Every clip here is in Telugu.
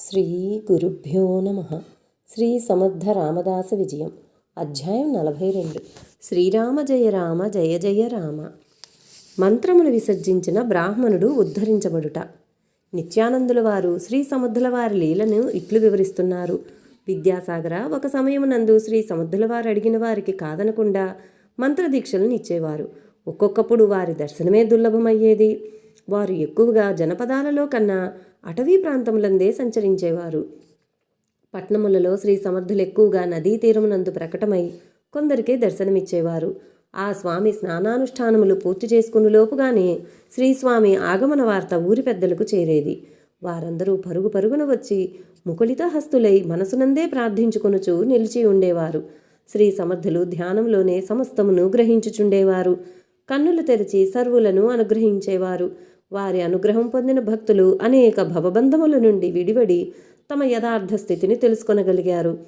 శ్రీ గురుభ్యో నమ. శ్రీ సమర్థ రామదాస విజయం. అధ్యాయం నలభై రెండు శ్రీరామ జయ రామ జయ జయ రామ. మంత్రమును విసర్జించిన బ్రాహ్మణుడు ఉద్ధరించబడుట. నిత్యానందుల వారు శ్రీ సముద్రుల వారి లీలను ఇట్లు వివరిస్తున్నారు. విద్యాసాగర ఒక సమయమునందు శ్రీ సముద్రుల వారు అడిగిన వారికి కాదనకుండా మంత్రదీక్షలను ఇచ్చేవారు. ఒక్కొక్కప్పుడు వారి దర్శనమే దుర్లభమయ్యేది. వారు ఎక్కువగా జనపదాలలో కన్నా అటవీ ప్రాంతములందే సంచరించేవారు. పట్నములలో శ్రీ సమర్థులు ఎక్కువగా నదీ తీరమునందు ప్రకటమై కొందరికే దర్శనమిచ్చేవారు. ఆ స్వామి స్నానానుష్ఠానములు పూర్తి చేసుకుని లోపుగానే శ్రీస్వామి ఆగమన వార్త ఊరి పెద్దలకు చేరేది. వారందరూ పరుగు పరుగున వచ్చి ముకుళిత హస్తులై మనసునందే ప్రార్థించుకొనుచు నిలిచి ఉండేవారు. శ్రీ సమర్థులు ధ్యానంలోనే సమస్తమును గ్రహించుచుండేవారు. కన్నులు తెరిచి సర్వులను అనుగ్రహించేవారు. వారి అనుగ్రహం పొందిన భక్తులు అనేక భవబంధముల నుండి విడివడి తమ యథార్థ స్థితిని తెలుసుకొనగలిగారు.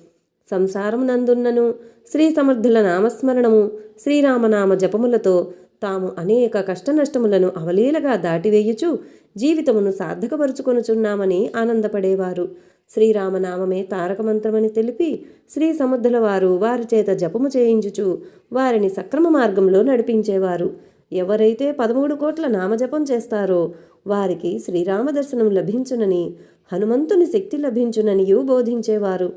సంసారం నందున్నను శ్రీ సమర్థుల నామస్మరణము శ్రీరామనామ జపములతో తాము అనేక కష్టనష్టములను అవలీలగా దాటివేయుచు జీవితమును సార్థకపరుచుకొనుచున్నామని ఆనందపడేవారు. శ్రీరామనామమే తారకమంత్రమని తెలిపి శ్రీ సముద్రుల వారు వారి చేత జపము చేయించుచు వారిని సక్రమ మార్గంలో నడిపించేవారు. ఎవరైతే పదమూడు కోట్ల నామజపం చేస్తారో వారికి శ్రీరామ దర్శనం లభించునని హనుమంతుని శక్తి లభించుననియు బోధించేవారు.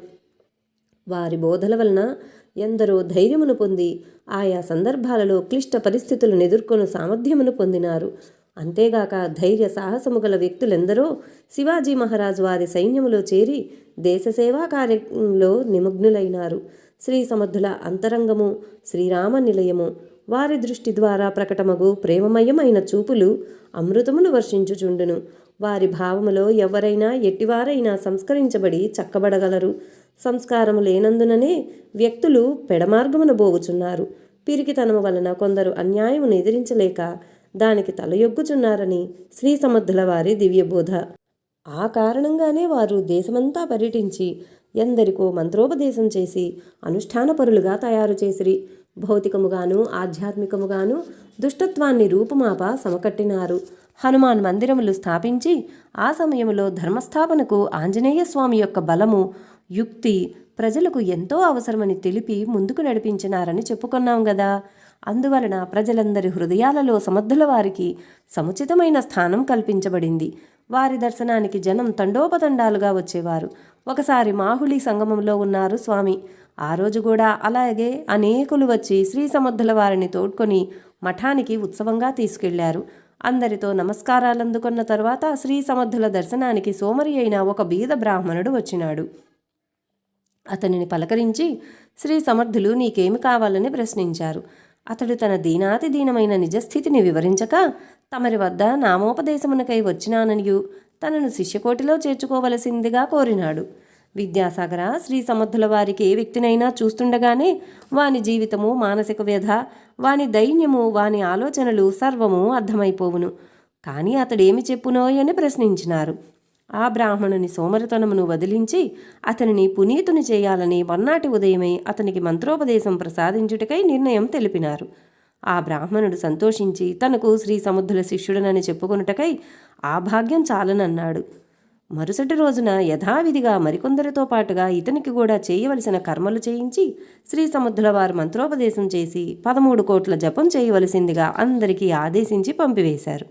వారి బోధల వలన ఎందరో ధైర్యమును పొంది ఆయా సందర్భాలలో క్లిష్ట పరిస్థితులను ఎదుర్కొను సామర్థ్యమును పొందినారు. అంతేగాక ధైర్య సాహసము గల వ్యక్తులెందరో శివాజీ మహారాజు వారి సైన్యములో చేరి దేశ సేవా కార్యంలో నిమగ్నులైనారు. శ్రీ సమర్థుల అంతరంగము శ్రీరామ నిలయము వారి దృష్టి ద్వారా ప్రకటమగు ప్రేమమయమైన చూపులు అమృతమును వర్షించుచుండును. వారి భావములో ఎవరైనా ఎట్టివారైనా సంస్కరించబడి చక్కబడగలరు. సంస్కారము లేనందుననే వ్యక్తులు పెడమార్గమున బోగుచున్నారు. పిరికితనము వలన కొందరు అన్యాయమును ఎదిరించలేక దానికి తలయొగ్గుచున్నారని శ్రీ సమర్థుల వారి దివ్యబోధ. ఆ కారణంగానే వారు దేశమంతా పర్యటించి ఎందరికో మంత్రోపదేశం చేసి అనుష్ఠానపరులుగా తయారు చేసిరి. భౌతికముగాను ఆధ్యాత్మికముగాను దుష్టత్వాన్ని రూపుమాప సమకట్టినారు. హనుమాన్ మందిరములు స్థాపించి ఆ సమయంలో ధర్మస్థాపనకు ఆంజనేయ స్వామి యొక్క బలము యుక్తి ప్రజలకు ఎంతో అవసరమని తెలిపి ముందుకు నడిపించినారని చెప్పుకున్నాం కదా అందువలన ప్రజలందరి హృదయాలలో సమర్థుల వారికి సముచితమైన స్థానం కల్పించబడింది. వారి దర్శనానికి జనం తండోపతండాలుగా వచ్చేవారు. ఒకసారి మాహుళి సంగమంలో ఉన్నారు స్వామి. ఆ రోజు కూడా అలాగే అనేకులు వచ్చి శ్రీ సమర్థుల వారిని తోడ్కొని మఠానికి ఉత్సవంగా తీసుకెళ్ళారు. అందరితో నమస్కారాలు అందుకున్న తరువాత శ్రీ సమర్థుల దర్శనానికి సోమరి అయిన ఒక బీద బ్రాహ్మణుడు వచ్చినాడు. అతనిని పలకరించి శ్రీ సమర్థులు నీకేమి కావాలని ప్రశ్నించారు? అతడు తన దీనాతి దీనమైన నిజస్థితిని వివరించక తమరి వద్ద నామోపదేశమునకై వచ్చినాననియు తనను శిష్యకోటిలో చేర్చుకోవలసిందిగా కోరినాడు. విద్యాసాగర శ్రీ సమర్థుల వారికి ఏ వ్యక్తినైనా చూస్తుండగానే వాని జీవితము మానసిక వ్యధ వాని దైన్యము వాని ఆలోచనలు సర్వము అర్థమైపోవును. కానీ అతడేమి చెప్పునోయని ప్రశ్నించినారు. ఆ బ్రాహ్మణుని సోమరితనమును వదిలించి అతనిని పునీతుని చేయాలని మర్నాటి ఉదయమే అతనికి మంత్రోపదేశం ప్రసాదించుటకై నిర్ణయం తెలిపినారు. ఆ బ్రాహ్మణుడు సంతోషించి తనకు శ్రీ సముద్రుల శిష్యుడనని చెప్పుకొనుటకై ఆ భాగ్యం చాలనన్నాడు. మరుసటి రోజున యథావిధిగా మరికొందరితో పాటుగా ఇతనికి కూడా చేయవలసిన కర్మలు చేయించి శ్రీ సముద్రుల వారు మంత్రోపదేశం చేసి పదమూడు కోట్ల జపం చేయవలసిందిగా అందరికీ ఆదేశించి పంపివేశారు.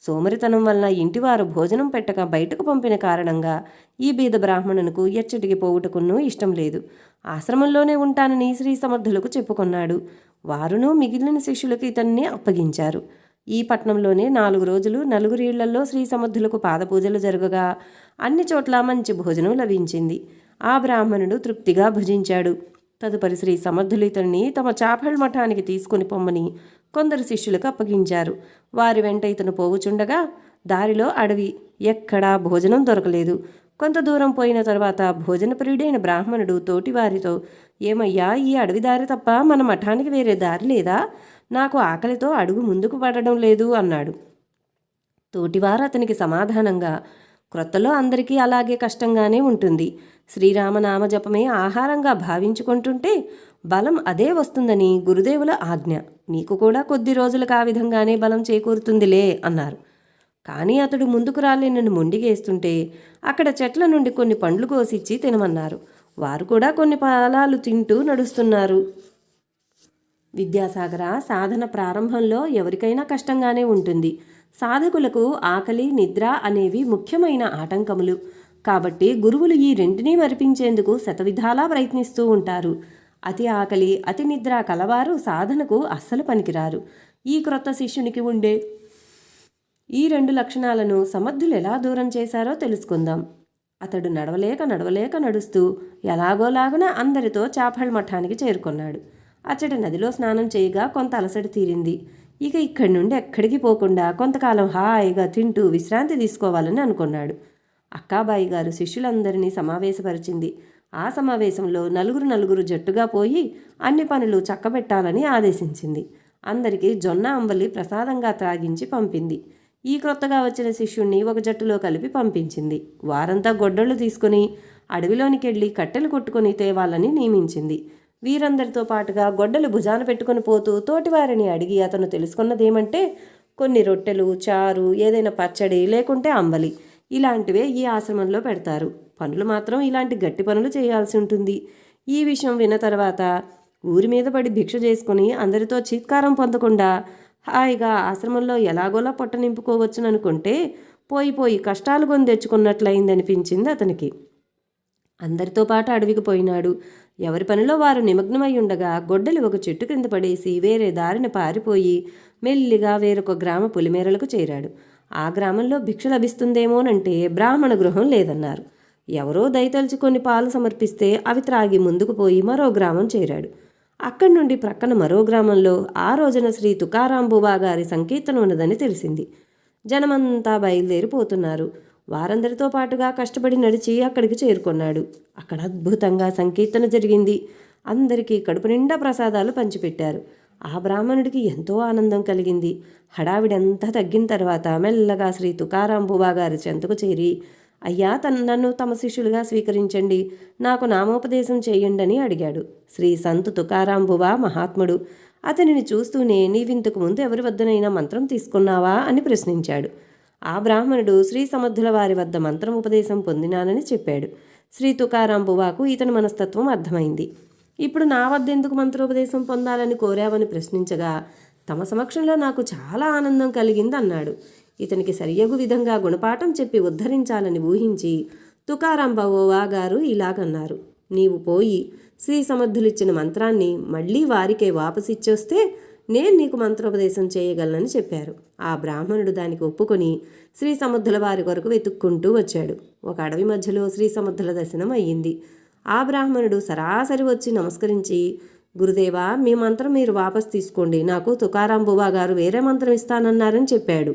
సోమరితనం వలన ఇంటివారు భోజనం పెట్టక బయటకు పంపిన కారణంగా ఈ బీద బ్రాహ్మణునకు ఎచ్చటికి పోవుటకున్నూ ఇష్టం లేదు. ఆశ్రమంలోనే ఉంటానని శ్రీ సమర్థులకు చెప్పుకున్నాడు. వారును మిగిలిన శిష్యులకు ఇతన్ని అప్పగించారు. ఈ పట్నంలోనే నాలుగు రోజులు నలుగురీళ్ళలో శ్రీ సమర్థులకు పాదపూజలు జరగగా అన్ని చోట్ల మంచి భోజనం లభించింది. ఆ బ్రాహ్మణుడు తృప్తిగా భుజించాడు. తదుపరి శ్రీ సమర్థులు ఇతన్ని తమ చాపల్ మఠానికి తీసుకుని పొమ్మని కొందరు శిష్యులకు అప్పగించారు. వారి వెంట ఇతను పోవుచుండగా దారిలో అడవి ఎక్కడా భోజనం దొరకలేదు. కొంత దూరం పోయిన తర్వాత భోజన ప్రియుడైన బ్రాహ్మణుడు తోటివారితో ఏమయ్యా ఈ అడవి దారి తప్ప మన మఠానికి వేరే దారి లేదా? నాకు ఆకలితో అడుగు ముందుకు పడడం లేదు అన్నాడు. తోటివారు అతనికి సమాధానంగా క్రొత్తలో అందరికీ అలాగే కష్టంగానే ఉంటుంది. శ్రీరామనామ జపమే ఆహారంగా భావించుకుంటుంటే బలం అదే వస్తుందని గురుదేవుల ఆజ్ఞ. నీకు కూడా కొద్ది రోజులకు ఆ విధంగానే బలం చేకూరుతుందిలే అన్నారు. కానీ అతడు ముందుకు రాలేనని మొండిగేస్తుంటే అక్కడ చెట్ల నుండి కొన్ని పండ్లు కోసిచ్చి తినమన్నారు. వారు కూడా కొన్ని ఫలాలు తింటూ నడుస్తున్నారు. విద్యాసాగర సాధన ప్రారంభంలో ఎవరికైనా కష్టంగానే ఉంటుంది. సాధకులకు ఆకలి నిద్ర అనేవి ముఖ్యమైన ఆటంకములు. కాబట్టి గురువులు ఈ రెంటినీ మరిపించేందుకు శతవిధాలా ప్రయత్నిస్తూ ఉంటారు. అతి ఆకలి అతి నిద్ర కలవారు సాధనకు అస్సలు పనికిరారు. ఈ క్రొత్త శిష్యునికి ఉండే ఈ రెండు లక్షణాలను సమర్థులు ఎలా దూరం చేశారో తెలుసుకుందాం. అతడు నడవలేక నడవలేక నడుస్తూ ఎలాగోలాగున అందరితో చేపల మఠానికి చేరుకున్నాడు. అచ్చడి నదిలో స్నానం చేయగా కొంత అలసట తీరింది. ఇక ఇక్కడి నుండి ఎక్కడికి పోకుండా కొంతకాలం హాయిగా తింటూ విశ్రాంతి తీసుకోవాలని అనుకున్నాడు. అక్కాబాయి గారు శిష్యులందరినీ సమావేశపరిచింది. ఆ సమావేశంలో నలుగురు నలుగురు జట్టుగా పోయి అన్ని పనులు చక్కబెట్టాలని ఆదేశించింది. అందరికీ జొన్న అంబలి ప్రసాదంగా త్రాగించి పంపింది. ఈ క్రొత్తగా వచ్చిన శిష్యుణ్ణి ఒక జట్టులో కలిపి పంపించింది. వారంతా గొడ్డళ్ళు తీసుకుని అడవిలోనికి వెళ్ళి కట్టెలు కొట్టుకుని తేవాలని నియమించింది. వీరందరితో పాటుగా గొడ్డలు భుజాన పెట్టుకుని పోతూ తోటివారిని అడిగి అతను తెలుసుకున్నదేమంటే కొన్ని రొట్టెలు చారు ఏదైనా పచ్చడి లేకుంటే అంబలి ఇలాంటివే ఈ ఆశ్రమంలో పెడతారు. పనులు మాత్రం ఇలాంటి గట్టి పనులు చేయాల్సి ఉంటుంది. ఈ విషయం విన్న తర్వాత ఊరి మీద పడి భిక్ష చేసుకుని అందరితో చీత్కారం పొందకుండా హాయిగా ఆశ్రమంలో ఎలాగోలా పొట్ట నింపుకోవచ్చుననుకుంటే పోయి పోయి కష్టాలు కొని తెచ్చుకున్నట్లయిందనిపించింది అతనికి. అందరితో పాటు అడవికి పోయినాడు. ఎవరి పనిలో వారు నిమగ్నమై ఉండగా గొడ్డలి ఒక చెట్టు కింద పడేసి వేరే దారిన పారిపోయి మెల్లిగా వేరొక గ్రామ పులిమేరలకు చేరాడు. ఆ గ్రామంలో భిక్ష లభిస్తుందేమోనంటే బ్రాహ్మణ గృహం లేదన్నారు. ఎవరో దయతలుచుకొని కొన్ని పాలు సమర్పిస్తే అవి త్రాగి ముందుకు పోయి మరో గ్రామం చేరాడు. అక్కడి నుండి ప్రక్కన మరో గ్రామంలో ఆ రోజున శ్రీ తుకారాంబుబా గారి సంకీర్తన ఉన్నదని తెలిసింది. జనమంతా బయలుదేరిపోతున్నారు. వారందరితో పాటుగా కష్టపడి నడిచి అక్కడికి చేరుకున్నాడు. అక్కడ అద్భుతంగా సంకీర్తన జరిగింది. అందరికీ కడుపు నిండా ప్రసాదాలు పంచిపెట్టారు. ఆ బ్రాహ్మణుడికి ఎంతో ఆనందం కలిగింది. హడావిడంతా తగ్గిన తర్వాత మెల్లగా శ్రీ తుకారాం బుబా గారి చెంతకు చేరి అయ్యా తన నన్ను తమ శిష్యులుగా స్వీకరించండి. నాకు నామోపదేశం చేయండి అని అడిగాడు. శ్రీ సంతు తుకారాంబువా మహాత్ముడు అతనిని చూస్తూనే నీవింతకు ముందు ఎవరి వద్దనైనా మంత్రం తీసుకున్నావా అని ప్రశ్నించాడు. ఆ బ్రాహ్మణుడు శ్రీ సమర్థుల వారి వద్ద మంత్రం ఉపదేశం పొందినానని చెప్పాడు. శ్రీ తుకారాంబువాకు ఇతని మనస్తత్వం అర్థమైంది. ఇప్పుడు నా వద్ద ఎందుకు మంత్రోపదేశం పొందాలని కోరావని ప్రశ్నించగా తమ సమక్షంలో నాకు చాలా ఆనందం కలిగింది అన్నాడు ఇతనికి సరియగు విధంగా గుణపాఠం చెప్పి ఉద్ధరించాలని ఊహించి తుకారాం బవోవా గారు ఇలాగన్నారు. నీవు పోయి శ్రీ సమర్థులిచ్చిన మంత్రాన్ని మళ్ళీ వారికే వాపసిచ్చొస్తే నేను నీకు మంత్రోపదేశం చేయగలనని చెప్పారు. ఆ బ్రాహ్మణుడు దానికి ఒప్పుకొని శ్రీ సముద్రుల వారి కొరకు వెతుక్కుంటూ వచ్చాడు. ఒక అడవి మధ్యలో శ్రీ సముద్రుల దర్శనం అయ్యింది. ఆ బ్రాహ్మణుడు సరాసరి వచ్చి నమస్కరించి గురుదేవా మీ మంత్రం మీరు వాపస్ తీసుకోండి. నాకు తుకారాం బువా గారు వేరే మంత్రం ఇస్తానన్నారని చెప్పాడు.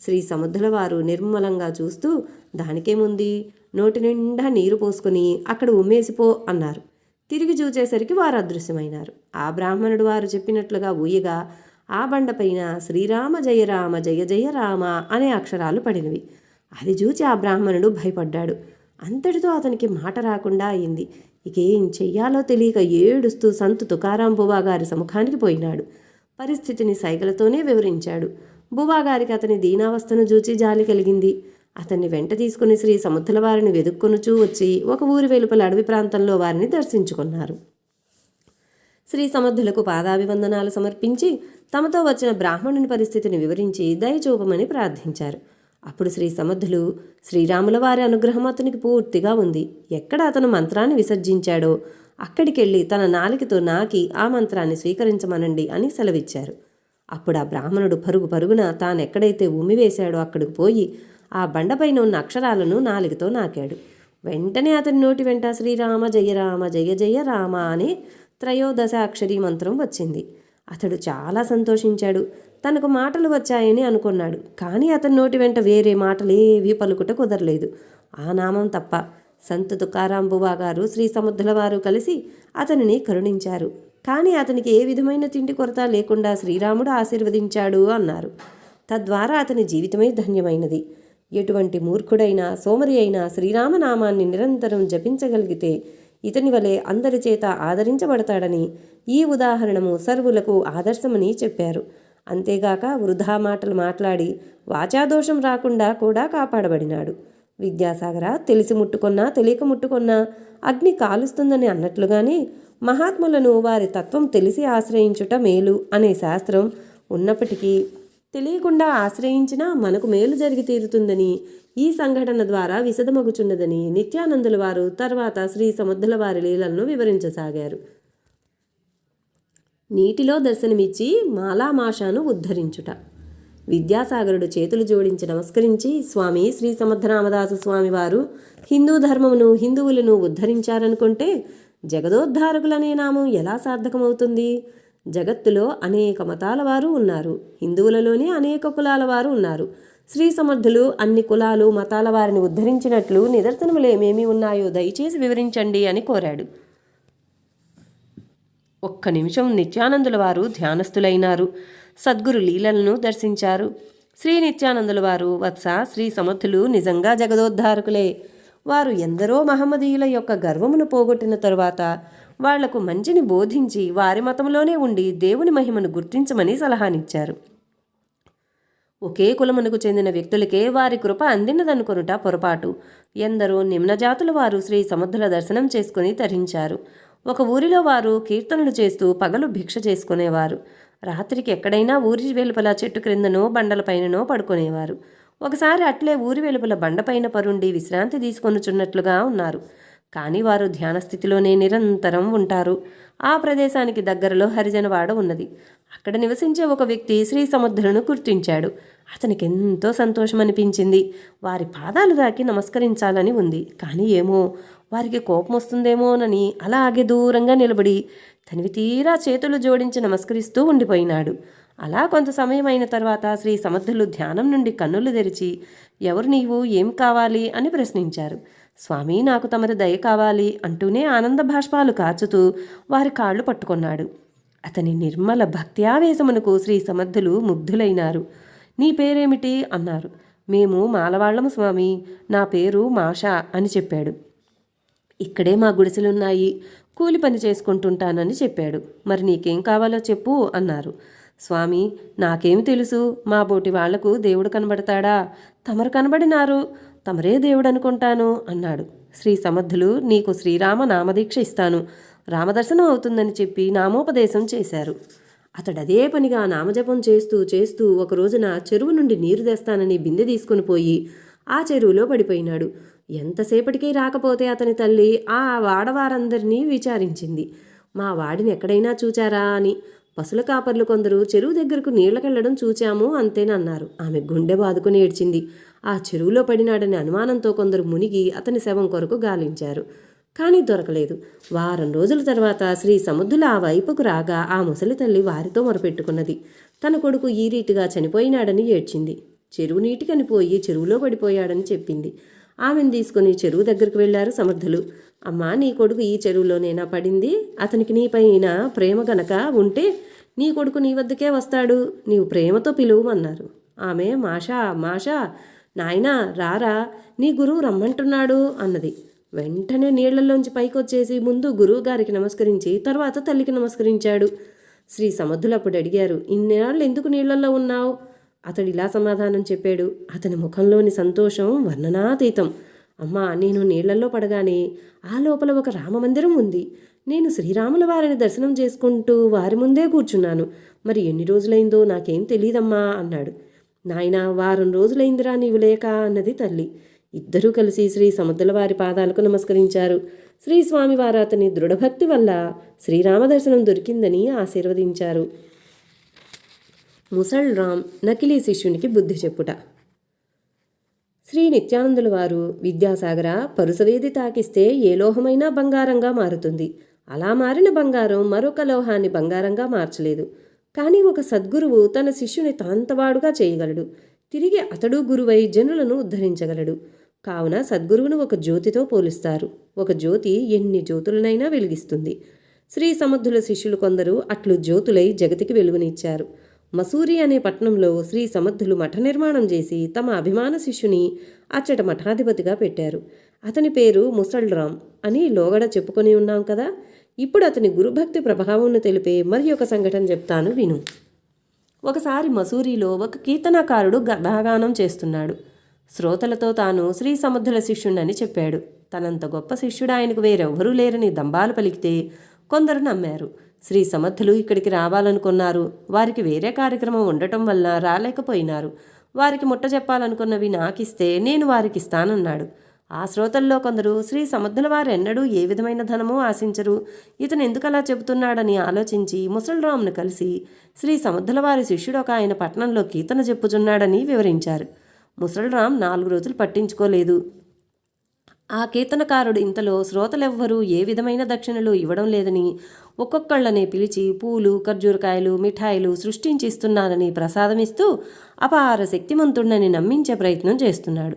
శ్రీ సముద్రులవారు నిర్మలంగా చూస్తూ దానికేముంది? నోటి నిండా నీరు పోసుకొని అక్కడ ఉమ్మేసిపో అన్నారు. తిరిగి చూచేసరికి వారు అదృశ్యమైనారు. ఆ బ్రాహ్మణుడు వారు చెప్పినట్లుగా ఊయగా ఆ బండపైన శ్రీరామ జయ రామ జయ జయ రామ అనే అక్షరాలు పడినవి. అది చూచి ఆ బ్రాహ్మణుడు భయపడ్డాడు. అంతటితో అతనికి మాట రాకుండా అయింది. ఇకేం చెయ్యాలో తెలియక ఏడుస్తూ సంతు తుకారాం బువా గారి సముఖానికి పోయినాడు. పరిస్థితిని సైగలతోనే వివరించాడు. బువా గారికి అతని దీనావస్థను చూచి జాలి కలిగింది. అతన్ని వెంట తీసుకుని శ్రీ సముద్రుల వారిని వెదుక్కొనుచూ వచ్చి ఒక ఊరి వెలుపల అడవి ప్రాంతంలో వారిని దర్శించుకున్నారు. శ్రీ సమర్థులకు పాదాభివందనాలు సమర్పించి తమతో వచ్చిన బ్రాహ్మణుని పరిస్థితిని వివరించి దయచూపమని ప్రార్థించారు. అప్పుడు శ్రీ సమర్థులు శ్రీరాముల వారి అనుగ్రహం అతనికి పూర్తిగా ఉంది. ఎక్కడ అతను మంత్రాన్ని విసర్జించాడో అక్కడికెళ్ళి తన నాలికతో నాకి ఆ మంత్రాన్ని స్వీకరించమనండి అని సెలవిచ్చారు. అప్పుడు ఆ బ్రాహ్మణుడు పరుగు పరుగున తానెక్కడైతే ఉమ్మివేశాడో అక్కడికి పోయి ఆ బండపైన ఉన్న అక్షరాలను నాలుగుతో నాకాడు. వెంటనే అతని నోటి వెంట శ్రీరామ జయ రామ జయ జయ రామ అనే త్రయోదశ మంత్రం వచ్చింది. అతడు చాలా సంతోషించాడు. తనకు మాటలు వచ్చాయని అనుకున్నాడు. కానీ అతని నోటి వెంట వేరే మాటలేవీ పలుకుట కుదరలేదు. ఆ నామం తప్ప. సంత తుకారాంబువా గారు శ్రీ సముద్రుల వారు కలిసి అతనిని కరుణించారు. కానీ అతనికి ఏ విధమైన తిండి కొరత లేకుండా శ్రీరాముడు ఆశీర్వదించాడు అన్నారు. తద్వారా అతని జీవితమే ధన్యమైనది. ఎటువంటి మూర్ఖుడైనా సోమరి అయినా శ్రీరామనామాన్ని నిరంతరం జపించగలిగితే ఇతని వలె అందరి చేత ఆదరించబడతాడని ఈ ఉదాహరణము సర్వులకు ఆదర్శమని చెప్పారు. అంతేగాక వృధా మాటలు మాట్లాడి వాచాదోషం రాకుండా కూడా కాపాడబడినాడు. విద్యాసాగర తెలిసి ముట్టుకున్నా తెలియక ముట్టుకున్నా అగ్ని కాలుస్తుందని అన్నట్లుగానే మహాత్ములను వారి తత్వం తెలిసి ఆశ్రయించుట మేలు అనే శాస్త్రం ఉన్నప్పటికీ తెలియకుండా ఆశ్రయించినా మనకు మేలు జరిగి తీరుతుందని ఈ సంఘటన ద్వారా విశదమగుచున్నదని నిత్యానందుల వారు తర్వాత శ్రీ సముద్రుల వారి లీలలను వివరించసాగారు. నీటిలో దర్శనమిచ్చి మాలామాషాను ఉద్ధరించుట. విద్యాసాగరుడు చేతులు జోడించి నమస్కరించి స్వామి శ్రీ సమర్థరామదాసు రామదాసు స్వామివారు హిందూ ధర్మమును హిందువులను ఉద్ధరించారనుకుంటే జగదోద్ధారకులనే నామం ఎలా సార్థకమవుతుంది? జగత్తులో అనేక మతాల వారు ఉన్నారు. హిందువులలోనే అనేక కులాల వారు ఉన్నారు. శ్రీ సమర్థులు అన్ని కులాలు మతాల వారిని ఉద్ధరించినట్లు నిదర్శనములు ఏమేమి ఉన్నాయో దయచేసి వివరించండి అని కోరాడు. ఒక్క నిమిషం నిత్యానందుల వారు ధ్యానస్థులైనారు. సద్గురు లీలలను దర్శించారు. శ్రీ నిత్యానందుల వారు వత్స శ్రీ సమర్థులు నిజంగా జగదోద్ధారకులే. వారు ఎందరో మహమ్మదీయుల యొక్క గర్వమును పోగొట్టిన తరువాత వాళ్ళకు మంచిని బోధించి వారి మతంలోనే ఉండి దేవుని మహిమను గుర్తించమని సలహానిచ్చారు. ఒకే కులమునకు చెందిన వ్యక్తులకే వారి కృప అందినదనుకొనుట పొరపాటు. ఎందరో నిమ్నజాతుల వారు శ్రీ సముద్రుల దర్శనం చేసుకుని తరించారు. ఒక ఊరిలో వారు కీర్తనలు చేస్తూ పగలు భిక్ష చేసుకునేవారు. రాత్రికి ఎక్కడైనా ఊరి వెలుపల చెట్టు క్రిందనో బండలపైననో పడుకునేవారు. ఒకసారి అట్లే ఊరి వెలుపల బండపైన పరుండి విశ్రాంతి తీసుకొనుచున్నట్లుగా ఉన్నారు. కానీ వారు ధ్యాన స్థితిలోనే నిరంతరం ఉంటారు. ఆ ప్రదేశానికి దగ్గరలో హరిజనవాడ ఉన్నది. అక్కడ నివసించే ఒక వ్యక్తి శ్రీ సముద్రులను గుర్తించాడు. అతనికి ఎంతో సంతోషం అనిపించింది వారి పాదాలు దాకి నమస్కరించాలని ఉంది. కానీ ఏమో వారికి కోపం వస్తుందేమోనని అలాగే దూరంగా నిలబడి తనివి తీరా చేతులు జోడించి నమస్కరిస్తూ ఉండిపోయినాడు. అలా కొంత సమయం అయిన తర్వాత శ్రీ సమర్థులు ధ్యానం నుండి కన్నులు తెరిచి ఎవరు నీవు? ఏం కావాలి? అని ప్రశ్నించారు. స్వామి నాకు తమరి దయ కావాలి అంటూనే ఆనంద భాష్పాలు కాచుతూ వారి కాళ్ళు పట్టుకున్నాడు. అతని నిర్మల భక్త్యావేశమునకు శ్రీ సమర్థులు ముగ్ధులైనారు. నీ పేరేమిటి? అన్నారు. మేము మాలవాళ్ళము స్వామి. నా పేరు మాషా అని చెప్పాడు. ఇక్కడే మా గుడిసెలున్నాయి. కూలి పని చేసుకుంటుంటానని చెప్పాడు. మరి నీకేం కావాలో చెప్పు అన్నారు. స్వామి నాకేమి తెలుసు? మా బోటి వాళ్ళకు దేవుడు కనబడతాడా? తమరు కనబడినారు. తమరే దేవుడు అనుకుంటాను అన్నాడు. శ్రీ సమర్థులు నీకు శ్రీరామ నామదీక్ష ఇస్తాను. రామదర్శనం అవుతుందని చెప్పి నామోపదేశం చేశారు. అతడు అదే పనిగా నామజపం చేస్తూ చేస్తూ ఒక రోజున చెరువు నుండి నీరు తెస్తానని బిందె తీసుకుని పోయి ఆ చెరువులో పడిపోయినాడు. ఎంతసేపటికి రాకపోతే అతని తల్లి ఆ వాడవారందరినీ విచారించింది. మా వాడిని ఎక్కడైనా చూచారా అని. పశుల కాపర్లు కొందరు చెరువు దగ్గరకు నీళ్ళకెళ్ళడం చూచాము అంతేనన్నారు. ఆమె గుండె బాదుకుని ఏడ్చింది. ఆ చెరువులో పడినాడని అనుమానంతో కొందరు మునిగి అతని శవం కొరకు గాలించారు. కానీ దొరకలేదు. వారం రోజుల తర్వాత శ్రీ సముద్రుల ఆ వైపుకు రాగా ఆ ముసలి తల్లి వారితో మొరపెట్టుకున్నది. తన కొడుకు ఈ రీతిగా చనిపోయినాడని ఏడ్చింది. చెరువు నీటికని పోయి చెరువులో పడిపోయాడని చెప్పింది. ఆమెను తీసుకుని చెరువు దగ్గరికి వెళ్ళారు సమర్థులు. అమ్మా నీ కొడుకు ఈ చెరువులోనేనా పడింది? అతనికి నీపైన ప్రేమ గనక ఉంటే నీ కొడుకు నీ వద్దకే వస్తాడు. నీవు ప్రేమతో పిలువమన్నారు. ఆమె మాషా మాషా నాయనా రారా నీ గురువు రమ్మంటున్నాడు అన్నది. వెంటనే నీళ్ళలోంచి పైకొచ్చేసి ముందు గురువు గారికి నమస్కరించి తర్వాత తల్లికి నమస్కరించాడు. శ్రీ సమర్థులు అప్పుడు అడిగారు ఇన్నేళ్ళు ఎందుకు నీళ్ళలో ఉన్నావు? అతడు ఇలా సమాధానం చెప్పాడు. అతని ముఖంలోని సంతోషం వర్ణనాతీతం. అమ్మా నేను నీళ్ళలో పడగానే ఆ లోపల ఒక రామమందిరం ఉంది. నేను శ్రీరాముల వారిని దర్శనం చేసుకుంటూ వారి ముందే కూర్చున్నాను. మరి ఎన్ని రోజులైందో నాకేం తెలియదమ్మా అన్నాడు. నాయనా వారం రోజులైందిరా నీవు లేక అన్నది తల్లి. ఇద్దరూ కలిసి శ్రీ సముద్రుల వారి పాదాలకు నమస్కరించారు. శ్రీస్వామివారు అతని దృఢభక్తి వల్ల శ్రీరామ దర్శనం దొరికిందని ఆశీర్వదించారు. ముసళ్రామ్ నకిలీ శిష్యునికి బుద్ధి చెప్పుట. శ్రీ నిత్యానందుల వారు విద్యాసాగర పరుసవేది తాకిస్తే ఏ లోహమైనా బంగారంగా మారుతుంది. అలా మారిన బంగారం మరొక లోహాన్ని బంగారంగా మార్చలేదు. కానీ ఒక సద్గురువు తన శిష్యుని తాంతవాడుగా చేయగలడు. తిరిగి అతడు గురువై జనులను ఉద్ధరించగలడు. కావున సద్గురువును ఒక జ్యోతితో పోలుస్తారు. ఒక జ్యోతి ఎన్ని జ్యోతులనైనా వెలిగిస్తుంది. శ్రీ సమర్థుల శిష్యులు కొందరు అట్లు జ్యోతులై జగతికి వెలుగునిచ్చారు. మసూరి అనే పట్టణంలో శ్రీ సమర్థులు మఠ నిర్మాణం చేసి తమ అభిమాన శిష్యుని అచ్చట మఠాధిపతిగా పెట్టారు. అతని పేరు ముసల్రామ్ అని లోగడ చెప్పుకొని ఉన్నాం కదా. ఇప్పుడు అతని గురుభక్తి ప్రభావంను తెలిపే మరి ఒక సంఘటన చెప్తాను విను. ఒకసారి మసూరిలో ఒక కీర్తనకారుడు గర్భాగానం చేస్తున్నాడు. శ్రోతలతో తాను శ్రీ సమర్థుల శిష్యుడని చెప్పాడు. తనంత గొప్ప శిష్యుడు ఆయనకు వేరెవ్వరూ లేరని దంబాలు పలికితే కొందరు నమ్మారు. శ్రీ సమర్థులు ఇక్కడికి రావాలనుకున్నారు. వారికి వేరే కార్యక్రమం ఉండటం వల్ల రాలేకపోయినారు. వారికి ముట్ట చెప్పాలనుకున్నవి నాకిస్తే నేను వారికి ఇస్తానన్నాడు ఆ శ్రోతల్లో కొందరు శ్రీ సమర్థుల వారు ఎన్నడూ ఏ విధమైన ధనమూ ఆశించరు. ఇతను ఎందుకలా చెబుతున్నాడని ఆలోచించి ముసలిరామును కలిసి శ్రీ సమర్థుల వారి శిష్యుడు ఒక ఆయన పట్టణంలో కీర్తన చెప్పుచున్నాడని వివరించారు. ముసలిరామ్ నాలుగు రోజులు పట్టించుకోలేదు. ఆ కీర్తనకారుడు ఇంతలో శ్రోతలెవ్వరూ ఏ విధమైన దక్షిణలు ఇవ్వడం లేదని ఒక్కొక్కళ్ళనే పిలిచి పూలు ఖర్జూరకాయలు మిఠాయిలు సృష్టించి ఇస్తున్నానని ప్రసాదమిస్తూ అపార శక్తిమంతుడని నమ్మించే ప్రయత్నం చేస్తున్నాడు.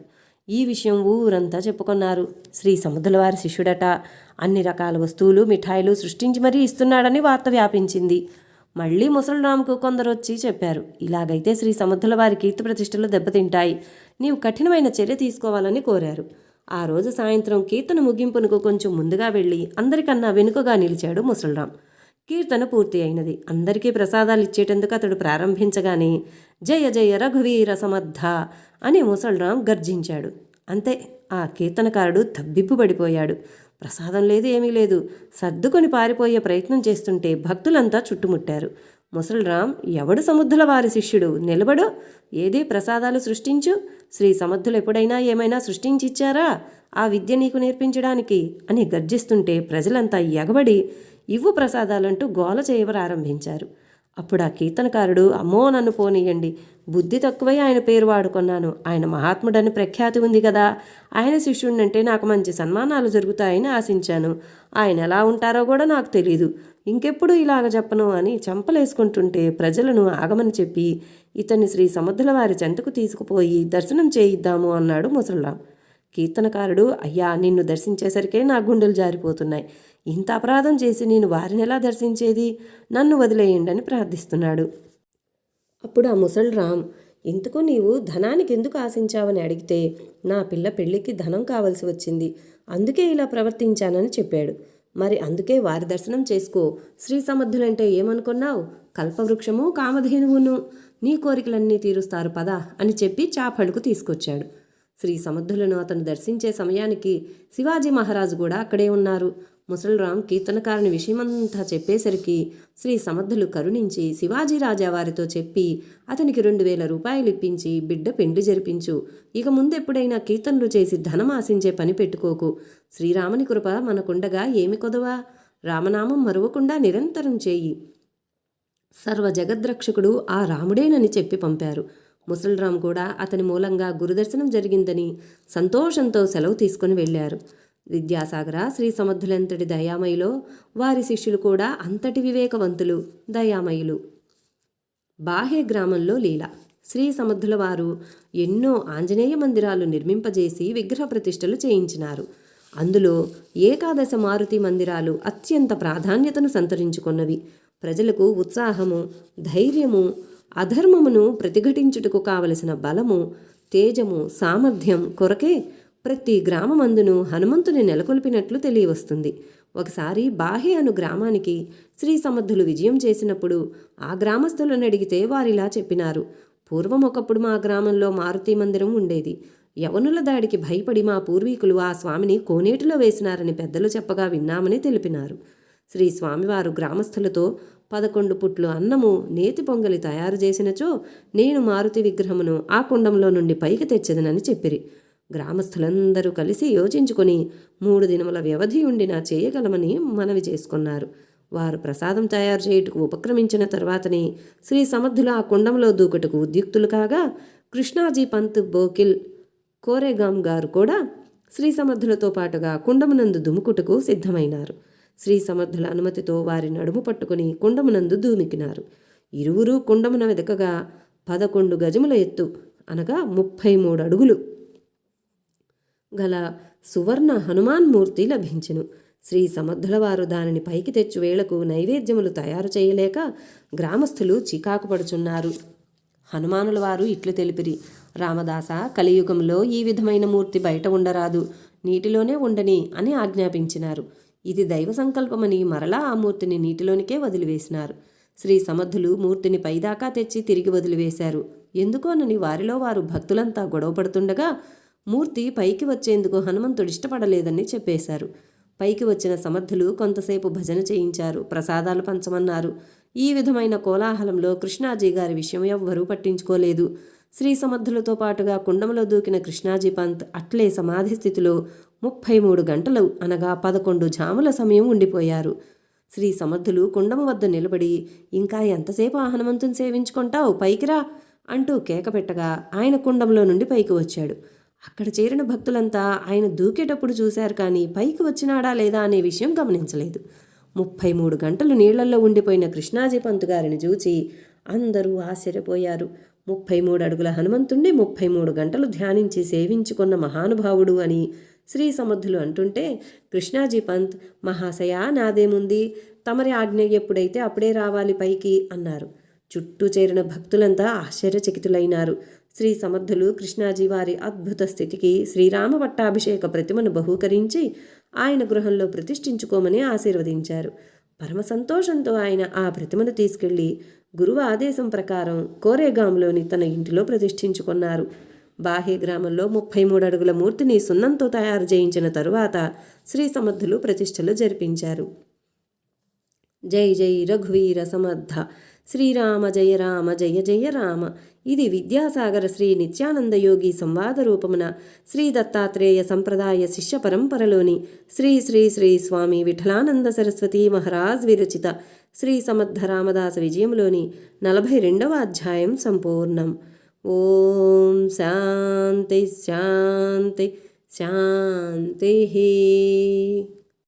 ఈ విషయం ఊరంతా చెప్పుకున్నారు. శ్రీ సముద్రవారి శిష్యుడట. అన్ని రకాల వస్తువులు మిఠాయిలు సృష్టించి మరీ ఇస్తున్నాడని వార్త వ్యాపించింది. మళ్ళీ ముసలిరాముకు కొందరు వచ్చి చెప్పారు. ఇలాగైతే శ్రీ సముద్రవారి కీర్తి ప్రతిష్టలు దెబ్బతింటాయి. నీవు కఠినమైన చర్య తీసుకోవాలని కోరారు. ఆ రోజు సాయంత్రం కీర్తన ముగింపునకు కొంచెం ముందుగా వెళ్ళి అందరికన్నా వెనుకగా నిలిచాడు ముసలిరాం. కీర్తన పూర్తి అయినది. అందరికీ ప్రసాదాలు ఇచ్చేటందుకు అతడు ప్రారంభించగానే జయ జయ రఘువీర సమర్థ అని ముసలిరాం గర్జించాడు. అంతే ఆ కీర్తనకారుడు తబ్బిబ్బు పడిపోయాడు. ప్రసాదం లేదు ఏమీ లేదు. సర్దుకొని పారిపోయే ప్రయత్నం చేస్తుంటే భక్తులంతా చుట్టుముట్టారు. ముసలిరాం ఎవడు సముద్రుల వారి శిష్యుడు? నిలబడు. ఏది ప్రసాదాలు సృష్టించు? శ్రీ సమర్థులు ఎప్పుడైనా ఏమైనా సృష్టించిచ్చారా? ఆ విద్య నీకు నేర్పించడానికి అని గర్జిస్తుంటే ప్రజలంతా ఎగబడి ఇవ్వు ప్రసాదాలంటూ గోల చేయవరారంభించారు అప్పుడు ఆ కీర్తనకారుడు అమ్మో నన్ను పోనీయండి. బుద్ధి తక్కువై ఆయన పేరు వాడుకున్నాను. ఆయన మహాత్ముడని ప్రఖ్యాతి ఉంది కదా. ఆయన శిష్యుడినంటే నాకు మంచి సన్మానాలు జరుగుతాయని ఆశించాను. ఆయన ఎలా ఉంటారో కూడా నాకు తెలియదు ఇంకెప్పుడు ఇలాగ చెప్పను అని చెంపలేసుకుంటుంటే ప్రజలను ఆగమని చెప్పి ఇతన్ని శ్రీ సముద్రుల వారి చెంతకు తీసుకుపోయి దర్శనం చేయిద్దాము అన్నాడు ముసల్లాం కీర్తనకారుడు అయ్యా నిన్ను దర్శించేసరికే నా గుండెలు జారిపోతున్నాయి. ఇంత అపరాధం చేసి నేను వారిని ఎలా దర్శించేది? నన్ను వదిలేయండి అని ప్రార్థిస్తున్నాడు. అప్పుడు ఆ ముసలిరాం ఇంతకు నీవు ధనానికి ఎందుకు ఆశించావని అడిగితే నా పిల్ల పెళ్ళికి ధనం కావలసి వచ్చింది. అందుకే ఇలా ప్రవర్తించానని చెప్పాడు. మరి అందుకే వారి దర్శనం చేసుకో. శ్రీ సమర్థులంటే ఏమనుకున్నావు? కల్పవృక్షము కామధేనువును? నీ కోరికలన్నీ తీరుస్తారు పదా అని చెప్పి చాపడుకు తీసుకొచ్చాడు. శ్రీ సమర్థులను అతను దర్శించే సమయానికి శివాజీ మహారాజు కూడా అక్కడే ఉన్నారు. ముసలిరాం కీర్తనకారుని విషయమంతా చెప్పేసరికి శ్రీ సమర్థులు కరుణించి శివాజీ రాజా వారితో చెప్పి అతనికి రెండు వేల రూపాయలు ఇప్పించి బిడ్డ పెండ్లి జరిపించు. ఇక ముందెప్పుడైనా కీర్తనలు చేసి ధనం ఆశించే పని పెట్టుకోకు. శ్రీరాముని కృప మనకుండగా ఏమి కొదవా? రామనామం మరువకుండా నిరంతరం చేయి. సర్వ జగద్రక్షకుడు ఆ రాముడేనని చెప్పి పంపారు. ముసలిరాం కూడా అతని మూలంగా గురుదర్శనం జరిగిందని సంతోషంతో సెలవు తీసుకుని వెళ్ళారు. విద్యాసాగర శ్రీ సమర్థులంతటి దయామయులో వారి శిష్యులు కూడా అంతటి వివేకవంతులు దయామయులు. బాహ్య గ్రామంలో లీల. శ్రీ సమర్థుల వారు ఎన్నో ఆంజనేయ మందిరాలు నిర్మింపజేసి విగ్రహ ప్రతిష్టలు చేయించినారు. అందులో ఏకాదశ మారుతి మందిరాలు అత్యంత ప్రాధాన్యతను సంతరించుకున్నవి. ప్రజలకు ఉత్సాహము ధైర్యము అధర్మమును ప్రతిఘటించుటకు కావలసిన బలము తేజము సామర్థ్యం కొరకే ప్రతి గ్రామమందును హనుమంతుని నెలకొల్పినట్లు తెలియవస్తుంది. ఒకసారి బాహి అను గ్రామానికి శ్రీ సమర్థులు విజయం చేసినప్పుడు ఆ గ్రామస్తులను అడిగితే వారిలా చెప్పినారు. పూర్వం ఒకప్పుడు మా గ్రామంలో మారుతి మందిరం ఉండేది. యవనుల దాడికి భయపడి మా పూర్వీకులు ఆ స్వామిని కోనేటిలో వేసినారని పెద్దలు చెప్పగా విన్నామని తెలిపినారు. శ్రీ స్వామివారు గ్రామస్థులతో పదకొండు పుట్లు అన్నము నేతి పొంగలి తయారు చేసినచో నేను మారుతి విగ్రహమును ఆ కుండంలో నుండి పైకి తెచ్చదనని చెప్పిరి. గ్రామస్థులందరూ కలిసి యోచించుకొని మూడు దినముల వ్యవధి ఉండినా చేయగలమని మనవి చేసుకున్నారు. వారు ప్రసాదం తయారు చేయుటకు ఉపక్రమించిన తర్వాతనే శ్రీ సమర్థులు ఆ కుండంలో దూకుటకు ఉద్యుక్తులు కాగా కృష్ణాజీ పంత్ బోకిల్ కోరేగాం గారు కూడా శ్రీ సమర్థులతో పాటుగా కుండమునందు దుముకుటకు సిద్ధమైనారు. శ్రీ సమర్థుల అనుమతితో వారి నడుము పట్టుకుని కుండమునందు దూమికినారు. ఇరువురు కుండమున వెదకగా పదకొండు గజముల ఎత్తు అనగా ముప్పై మూడు అడుగులు. గల సువర్ణ హనుమాన్ మూర్తి లభించెను. శ్రీ సమర్థుల వారు దానిని పైకి తెచ్చు వేళకు నైవేద్యములు తయారు చేయలేక గ్రామస్థులు చికాకు పడుచున్నారు. హనుమానుల వారు ఇట్లు తెలిపిరి రామదాస కలియుగంలో ఈ విధమైన మూర్తి బయట ఉండరాదు నీటిలోనే ఉండని అని ఆజ్ఞాపించినారు. ఇది దైవ సంకల్పమని మరలా ఆ మూర్తిని నీటిలోనికే వదిలివేసినారు. శ్రీ సమర్థులు మూర్తిని పైదాకా తెచ్చి తిరిగి వదిలివేశారు. ఎందుకోనని వారిలో వారు భక్తులంతా గొడవపడుతుండగా మూర్తి పైకి వచ్చేందుకు హనుమంతుడు ఇష్టపడలేదని చెప్పేశారు. పైకి వచ్చిన సమర్థులు కొంతసేపు భజన చేయించారు ప్రసాదాలు పంచమన్నారు. ఈ విధమైన కోలాహలంలో కృష్ణాజీ గారి విషయం ఎవ్వరూ పట్టించుకోలేదు. శ్రీ సమర్థులతో పాటుగా కుండంలో దూకిన కృష్ణాజీ పంత్ అట్లే సమాధి స్థితిలో ముప్పై మూడు గంటలు అనగా పదకొండు జాముల సమయం ఉండిపోయారు. శ్రీ సమర్థులు కుండము వద్ద నిలబడి ఇంకా ఎంతసేపు ఆ హనుమంతుని సేవించుకుంటావు? పైకిరా అంటూ కేక పెట్టగా ఆయన కుండంలో నుండి పైకి వచ్చాడు. అక్కడ చేరిన భక్తులంతా ఆయన దూకేటప్పుడు చూశారు కానీ పైకి వచ్చినాడా లేదా అనే విషయం గమనించలేదు. ముప్పై మూడు గంటలు నీళ్ళలో ఉండిపోయిన కృష్ణాజీ పంతు గారిని చూచి అందరూ ఆశ్చర్యపోయారు. ముప్పై మూడు అడుగుల హనుమంతుణ్ణి ముప్పై మూడు గంటలు ధ్యానించి సేవించుకున్న మహానుభావుడు అని శ్రీ సమర్థులు అంటుంటే కృష్ణాజీ పంత్ మహాశయా నాదేముంది? తమరి ఆజ్ఞ ఎప్పుడైతే అప్పుడే రావాలి పైకి అన్నారు. చుట్టూ చేరిన భక్తులంతా ఆశ్చర్యచకితులైనారు. శ్రీ సమర్థులు కృష్ణాజీ వారి అద్భుత స్థితికి శ్రీరామ పట్టాభిషేక ప్రతిమను బహూకరించి ఆయన గృహంలో ప్రతిష్ఠించుకోమని ఆశీర్వదించారు. పరమ సంతోషంతో ఆయన ఆ ప్రతిమను తీసుకెళ్ళి గురువు ఆదేశం ప్రకారం కోరేగాంలోని తన ఇంటిలో ప్రతిష్ఠించుకున్నారు. బాహ్య గ్రామంలో ముప్పై మూడు అడుగుల మూర్తిని సున్నంతో తయారు చేయించిన తరువాత శ్రీ సమర్థులు ప్రతిష్టలు జరిపించారు. జై జై రఘువీర సమర్థ శ్రీరామ జయ రామ జయ జయ రామ ఇది విద్యాసాగర శ్రీ నిత్యానందయోగి సంవాద రూపమున శ్రీ దత్తాత్రేయ సంప్రదాయ శిష్య పరంపరలోని శ్రీ శ్రీ శ్రీ స్వామి విఠలానంద సరస్వతి మహారాజ్ విరచిత శ్రీ సమర్థ రామదాస విజయంలోని నలభై రెండవ అధ్యాయం సంపూర్ణం. ఓం శాంతి శాంతి శాంతి.